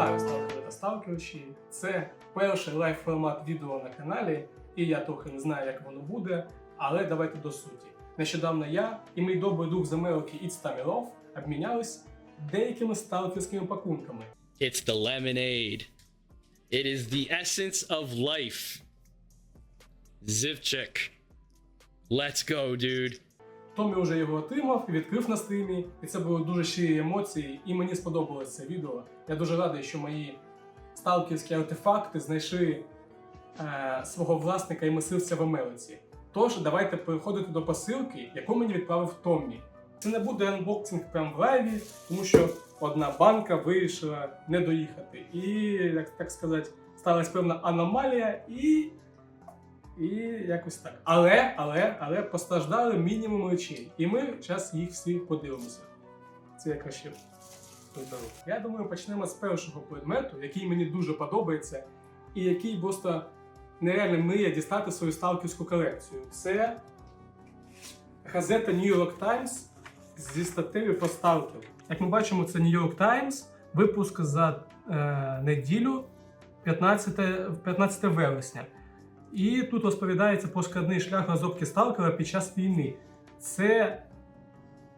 Вітаю сталкери та сталкерші. Це перший лайв формат відео на каналі, і я трохи не знаю, як воно буде, але давайте до суті. Нещодавно я і мій добрий друг з Америки It's Tamirov обмінялись деякими сталкерськими пакунками. It's the lemonade. It is the essence of life. Zivchik. Let's go, dude. Томі вже його отримав і відкрив на стрімі, і це були дуже щирі емоції, і мені сподобалось це відео. Я дуже радий, що мої сталкерські артефакти знайшли е, свого власника і мисливця в Америці. Тож, давайте переходити до посилки, яку мені відправив Томмі. Це не буде анбоксинг прямо в лайві, тому що одна банка вирішила не доїхати. І, як так сказати, сталася певна аномалія і. І якось так. Але, але, але постраждали мінімум речей. І ми зараз їх всі подивимося. Це я краще приберу. Я думаю, почнемо з першого предмету, який мені дуже подобається, і який просто нереально мріє дістати свою сталкерську колекцію. Це газета New York Times зі статтею про сталкер. Як ми бачимо, це New York Times, випуск за е, неділю 15, 15 вересня. І тут розповідається про складний шлях розробки сталкера під час війни. Це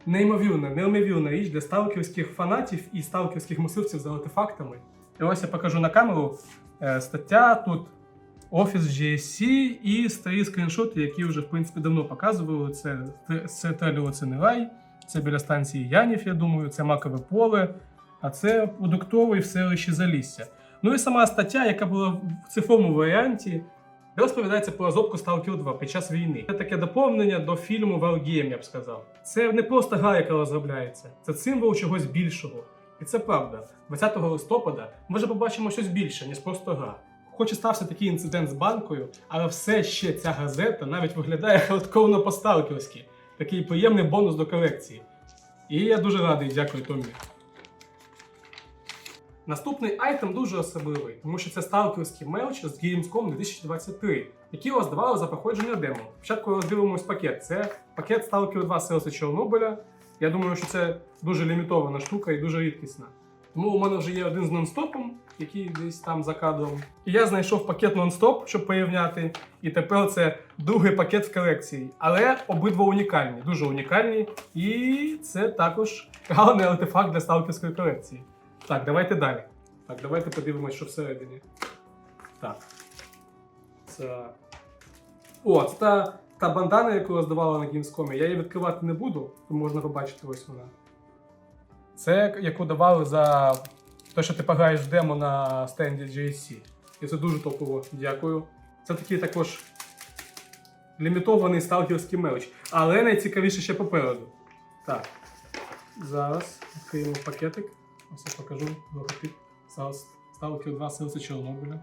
неймовірна, неймовірна річ для сталкерських фанатів і сталкерських мисливців за артефактами. І ось я покажу на камеру е, стаття тут Офіс GSC і старі скріншоти, які вже в принципі давно показували. Це, це Треліоцинерай, це біля станції Янів, я думаю, це Макове поле, а це продуктовий в селищі Залісся. Ну і сама стаття, яка була в цифровому варіанті, де розповідається про розробку Stalker 2 під час війни. Це таке доповнення до фільму Wargame, я б сказав. Це не просто гра, яка розробляється, це символ чогось більшого. І це правда. 20 листопада ми вже побачимо щось більше, ніж просто гра. Хоч і стався такий інцидент з банкою, але все ще ця газета навіть виглядає хардкорно по-сталкерськи. Такий приємний бонус до колекції. І я дуже радий, дякую Томі. Наступний айтем дуже особливий, тому що це сталкерський мелч з Gamescom 2023, який роздавали за проходження демо. Спочатку роздивимось пакет. Це пакет Stalker 2 Селси Чорнобиля. Я думаю, що це дуже лімітована штука і дуже рідкісна. Тому у мене вже є один з нонстопом, який десь там за кадром. І я знайшов пакет нонстоп, щоб порівняти. І тепер це другий пакет в колекції. Але обидва унікальні, дуже унікальні. І це також гарний артефакт для сталкерської колекції. Так, давайте далі. Так, давайте подивимось, що всередині. Так. Це. О, це та, та бандана, яку роздавала на Gamescom. Я її відкривати не буду, то можна побачити ось вона. Це яку давали за те, що ти пограєш в демо на стенді GSC. І це дуже топово. Дякую. Це такий також лімітований сталкерський мелоч. Але найцікавіше ще попереду. Так. Зараз відкриємо пакетик. Ось я покажу логотип. Зараз 2 серце Чорнобиля.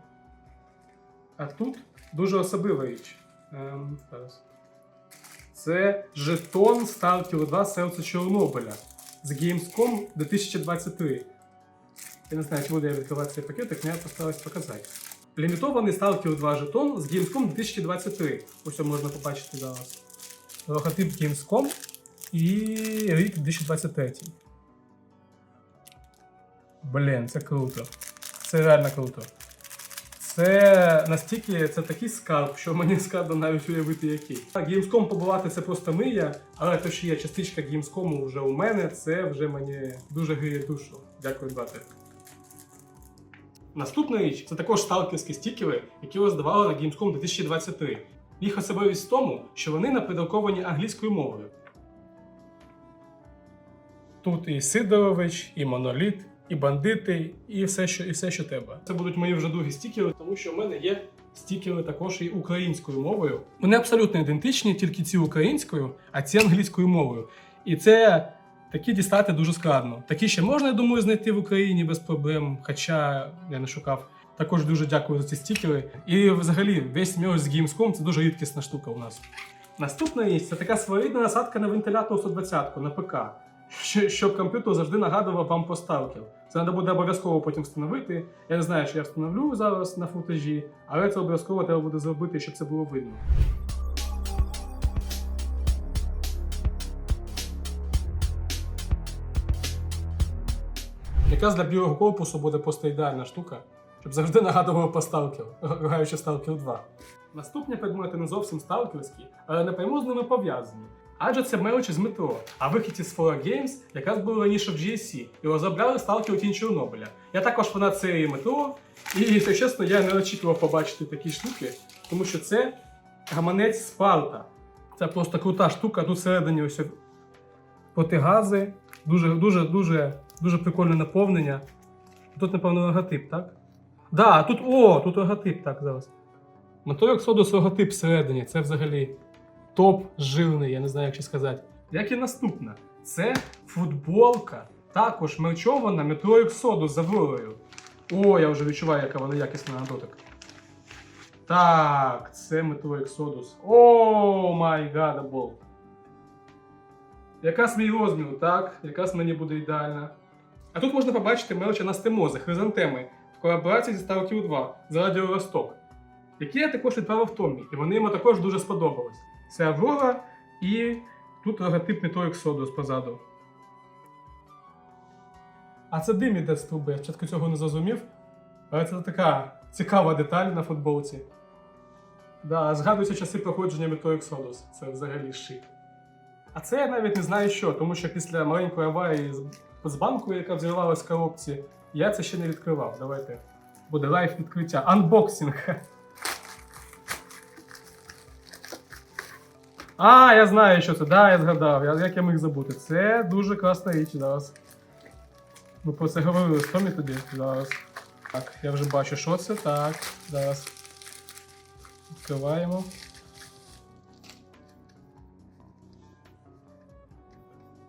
А тут дуже особлива річ. Ем. Це жетон Stalker 2 серце Чорнобиля з Gamescom 2023. Я не знаю, чи буду я відкривати цей пакетик, але я постараюсь показати. Лімітований Stalker 2 жетон з Gamescom 2023. Ось можна побачити зараз. Логотип Gamescom і рік 2023. Блін, це круто. Це реально круто. Це настільки це такий скарб, що мені складно навіть уявити який. Так, Gamescom побувати це просто мрія, але те, що є частичка Gamescom вже у мене, це вже мені дуже гріє душу. Дякую, брате. Наступна річ це також сталкерські стікери, які роздавали на Gamescom 2023. Їх особливість в тому, що вони напридруковані англійською мовою. Тут і Сидорович, і Моноліт, і бандити, і все, що, і все, що треба. Це будуть мої вже другі стікери, тому що в мене є стікери також і українською мовою. Вони абсолютно ідентичні, тільки ці українською, а ці англійською мовою. І це такі дістати дуже складно. Такі ще можна, я думаю, знайти в Україні без проблем, хоча я не шукав. Також дуже дякую за ці стікери. І взагалі весь м'яч з Gamescom це дуже рідкісна штука у нас. Наступна річ це така своєрідна насадка на вентилятор 120 на ПК, щоб комп'ютер завжди нагадував вам про сталкер. Це треба буде обов'язково потім встановити. Я не знаю, що я встановлю зараз на футажі, але це обов'язково треба буде зробити, щоб це було видно. Якраз для білого корпусу буде просто ідеальна штука, щоб завжди нагадував про сталкер, граючи Stalker 2. Наступні предмети не зовсім сталкерські, але напряму з ними пов'язані. Адже це мелочі з метро, а вихід із Fora Games якраз були раніше в GSC і розробляли сталкер у Тінь Чорнобиля. Я також фанат серії метро, і, якщо чесно, я не очікував побачити такі штуки, тому що це гаманець Спарта. Це просто крута штука, тут всередині ось протигази, дуже, дуже, дуже, прикольне наповнення. Тут, напевно, логотип, так? Да, тут о, тут логотип, так, зараз. Метро Exodus логотип всередині, це взагалі топ жирний, я не знаю, як ще сказати. Як і наступна, це футболка, також мерчована метро Exodus з Авророю. О, я вже відчуваю, яка вона якісна на дотик. Так, це метро Exodus. О, май гадабол. Якраз мій розмір, так? Якраз мені буде ідеальна. А тут можна побачити мелочі анастемози, хризантеми в колаборації зі Stalker 2 з Радіо Росток, які я також відправив Томі, і вони йому також дуже сподобались. Це Аврора і тут логотип метро Exodus позаду. А це дим іде з труби, я спочатку цього не зрозумів. Але це така цікава деталь на футболці. Да, згадуються часи проходження метро Exodus. Це взагалі шик. А це я навіть не знаю що, тому що після маленької аварії з, банкою, яка взірвалась в коробці, я це ще не відкривав. Давайте. Буде лайф відкриття. Анбоксинг. А, я знаю, що це. Да, я згадав. Я, як я міг забути. Це дуже класна річ зараз. Ми про це говорили з Томі тоді. Зараз. Так, я вже бачу, що це. Так, зараз. Відкриваємо.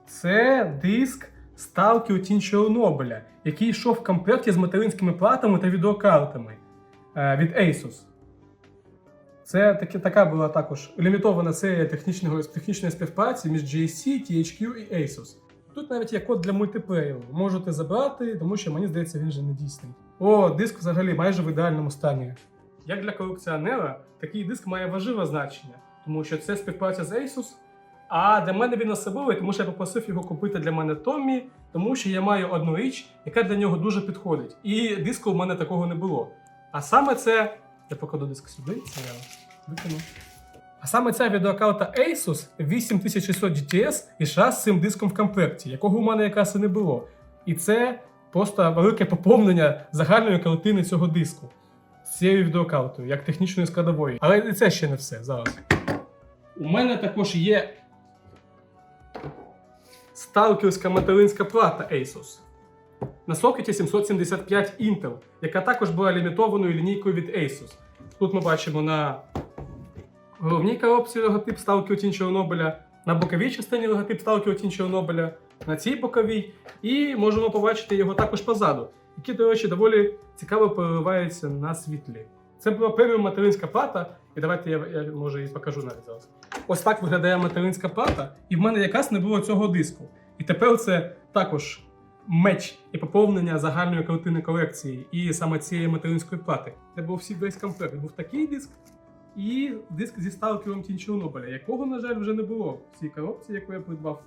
Це диск Ставки у тінь Чорнобиля, який йшов в комплекті з материнськими платами та відеокартами е, від Asus. Це таки, така була також лімітована серія технічного, технічної співпраці між GSC, THQ і Asus. Тут навіть є код для мультиплеєру. Можете забрати, тому що мені здається, він вже не дійсний. О, диск взагалі майже в ідеальному стані. Як для колекціонера, такий диск має важливе значення, тому що це співпраця з Asus. А для мене він особливий, тому що я попросив його купити для мене Томмі, тому що я маю одну річ, яка для нього дуже підходить. І диску в мене такого не було. А саме це. Я покладу диск сюди, це я викину. А саме ця відеокарта Asus 8600 GTS ішла з цим диском в комплекті, якого у мене якраз і не було. І це просто велике поповнення загальної картини цього диску з цією відеокартою, як технічної складової. Але і це ще не все зараз. У мене також є сталкерська материнська плата Asus на сокеті 775 Intel, яка також була лімітованою лінійкою від Asus. Тут ми бачимо на головній коробці логотип Сталкер Тінь Чорнобиля, на боковій частині логотип Сталкер Тінь Чорнобиля, на цій боковій, і можемо побачити його також позаду, які, до речі, доволі цікаво переливаються на світлі. Це була преміум материнська плата, і давайте я, я може її покажу навіть зараз. Ось так виглядає материнська плата, і в мене якраз не було цього диску. І тепер це також меч і поповнення загальної картини колекції, і саме цієї материнської плати. Це був всі весь комплект. Був такий диск і диск зі сталкером Тінь Чорнобиля, якого, на жаль, вже не було в цій коробці, яку я придбав.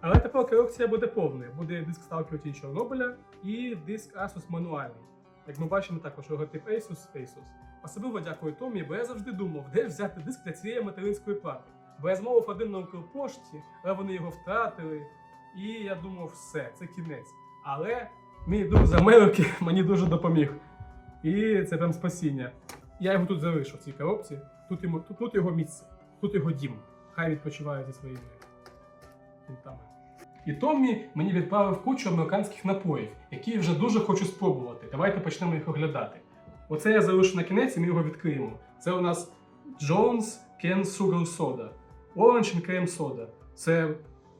Але тепер колекція буде повною. Буде диск Stalker Тінь Чорнобиля і диск Asus мануальний. Як ми бачимо, також логотип Asus Asus. Особливо дякую Томі, бо я завжди думав, де взяти диск для цієї материнської плати. Бо я змовив один на Укрпошті, але вони його втратили. І я думав, все, це кінець. Але мій друг з Америки мені дуже допоміг. І це прям спасіння. Я його тут залишу в цій коробці. Тут, йому, тут, тут його місце, тут його дім. Хай відпочиває зі своїми кінтами. І Томмі мені відправив кучу американських напоїв, які я вже дуже хочу спробувати. Давайте почнемо їх оглядати. Оце я залишу на кінець і ми його відкриємо. Це у нас Jones Can Sugar Soda. Orange and Cream Soda. Це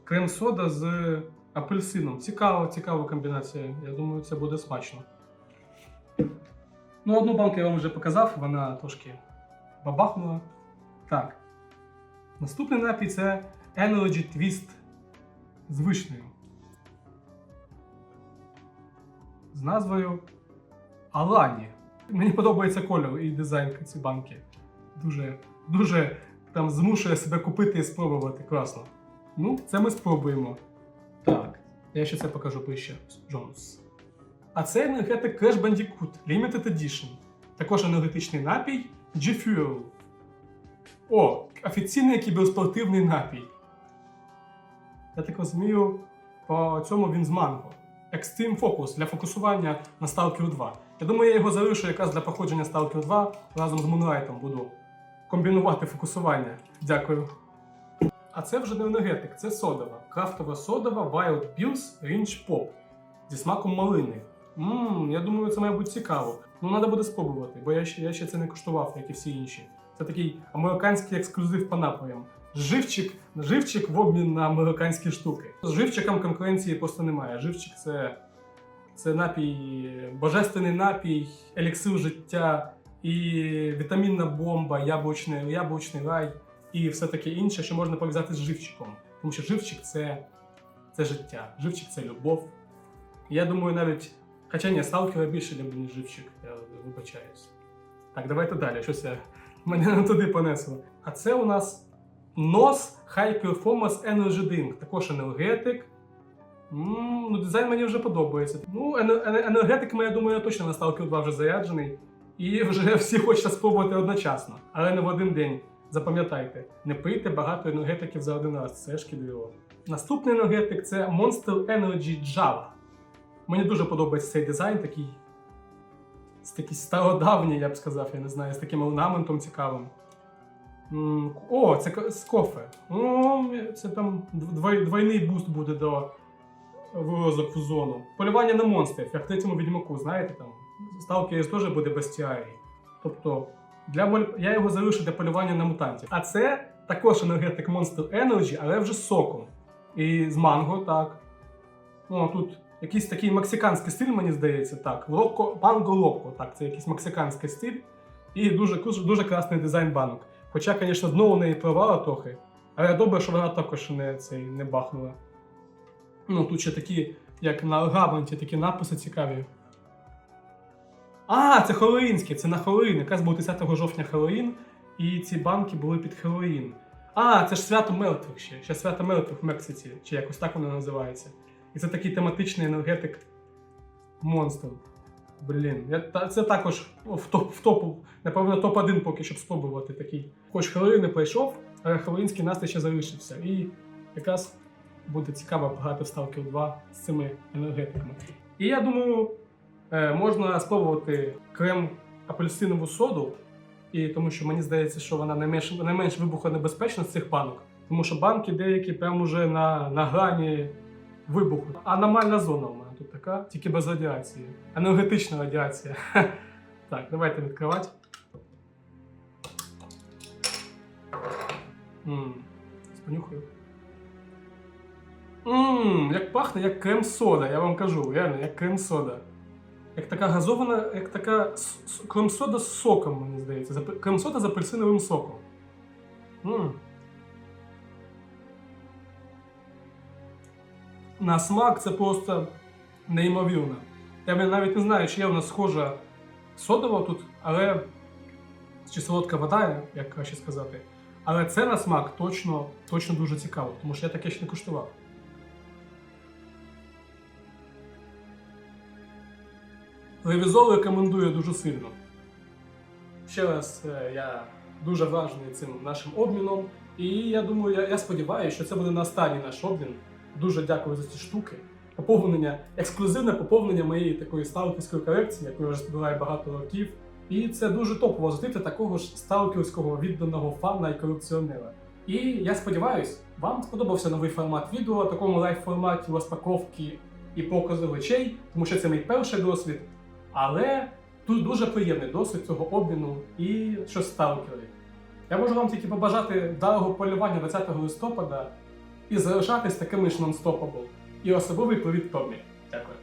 крем-сода з апельсином. Цікава, цікава комбінація. Я думаю, це буде смачно. Ну, одну банку я вам вже показав, вона трошки бабахнула. Так. Наступний напій це Energy Twist з вишнею. З назвою Алані. Мені подобається кольор і дизайн цієї банки. Дуже, дуже там змушує себе купити і спробувати. Класно. Ну, це ми спробуємо. Так, я ще це покажу ближче. Джонс. А це енергетик Crash Bandicoot Limited Edition. Також енергетичний напій G-Fuel. О, офіційний кіберспортивний напій. Я так розумію, по цьому він з манго. Extreme Focus для фокусування на Stalker 2. Я думаю, я його залишу якраз для проходження Stalker 2 разом з Moonlight буду комбінувати фокусування. Дякую. А це вже не енергетик, це содова. Крафтова содова Wild Pills Range Pop зі смаком малини. Ммм, я думаю, це має бути цікаво. Ну, треба буде спробувати, бо я ще, я ще це не куштував, як і всі інші. Це такий американський ексклюзив по напоям. Живчик, живчик в обмін на американські штуки. З живчиком конкуренції просто немає. Живчик це, це напій, божественний напій, еліксир життя і вітамінна бомба, яблучний, яблучний рай і все таке інше, що можна пов'язати з живчиком. Тому що живчик це, це життя, живчик це любов. Я думаю, навіть. Ні, сталкера більше люблю, ніж живчик, я вибачаюсь. Так, давайте далі. Щось я мене туди понесло. А це у нас NOS High Performance Energy Drink. Також енергетик. м ну, дизайн мені вже подобається. Ну, ене- ене- енергетиками, я думаю, я точно на Stalker 2 вже заряджений. І вже всі хочуть спробувати одночасно, але не в один день. Запам'ятайте, не пийте багато енергетиків за один раз, це шкідливо. Наступний енергетик це Monster Energy Java. Мені дуже подобається цей дизайн, такий, такий стародавній, я б сказав, я не знаю, з таким орнаментом цікавим. О, це з кофе. О, це там двойний буст буде до вилазок в зону. Полювання на монстрів, як в третьому відьмаку, знаєте, там Stalkers теж буде бестіарій. Тобто, для моль... я його залишу для полювання на мутантів. А це також енергетик Monster Energy, але вже з соком. І з манго, так. Ну, тут якийсь такий мексиканський стиль, мені здається, так. Локо, манго локо, так, це якийсь мексиканський стиль. І дуже, дуже, класний дизайн банок. Хоча, звісно, знову неї провала трохи. Але добре, що вона також не, цей, не бахнула. Ну, тут ще такі, як на орнаменті, такі написи цікаві. А, це Хеллоїнське, це на Хеллоїн. Якраз був 10 жовтня Хеллоїн, і ці банки були під Хеллоїн. А, це ж свято мертвих ще. Ще свято мертвих в Мексиці, чи якось так воно називається. І це такий тематичний енергетик монстр. Блін, я, це також в топ, в топу, напевно, топ-1 поки щоб спробувати такий. Хоч Хеллоїн не пройшов, але Хеллоїнський настрій ще залишився. І якраз буде цікаво пограти в Stalker 2 з цими енергетиками. І я думаю, можна спробувати крем апельсинову соду, і тому що мені здається, що вона найменш, найменш вибухонебезпечна з цих банок. Тому що банки деякі прямо вже на, на грані вибуху. Аномальна зона у мене тут така, тільки без радіації. Енергетична радіація. Так, давайте відкривати. Ммм, спонюхаю. Ммм, як пахне, як крем-сода, я вам кажу, реально, як крем-сода. Як така газована, як така крем-сода з соком, мені здається. Крем-сода з апельсиновим соком. Ммм. На смак це просто неймовірно. Я навіть не знаю, чи є в нас схожа содова тут, але чи солодка вода, як краще сказати. Але це на смак точно, точно дуже цікаво, тому що я таке ще не куштував. Ревізол рекомендую дуже сильно. Ще раз е, я дуже вражений цим нашим обміном. І я думаю, я, я сподіваюся, що це буде не останній наш обмін. Дуже дякую за ці штуки. Поповнення, ексклюзивне поповнення моєї такої сталкерської колекції, яку я вже збираю багато років. І це дуже топово зустріти такого ж сталкерського відданого фана і колекціонера. І я сподіваюся, вам сподобався новий формат відео, такому лайв-форматі розпаковки і показу речей, тому що це мій перший досвід. Але тут дуже приємний досвід цього обміну і щось сталкери. Я можу вам тільки побажати вдалого полювання 20 листопада і залишатись такими ж нон-стопабл. І особливий привіт Томі. Дякую.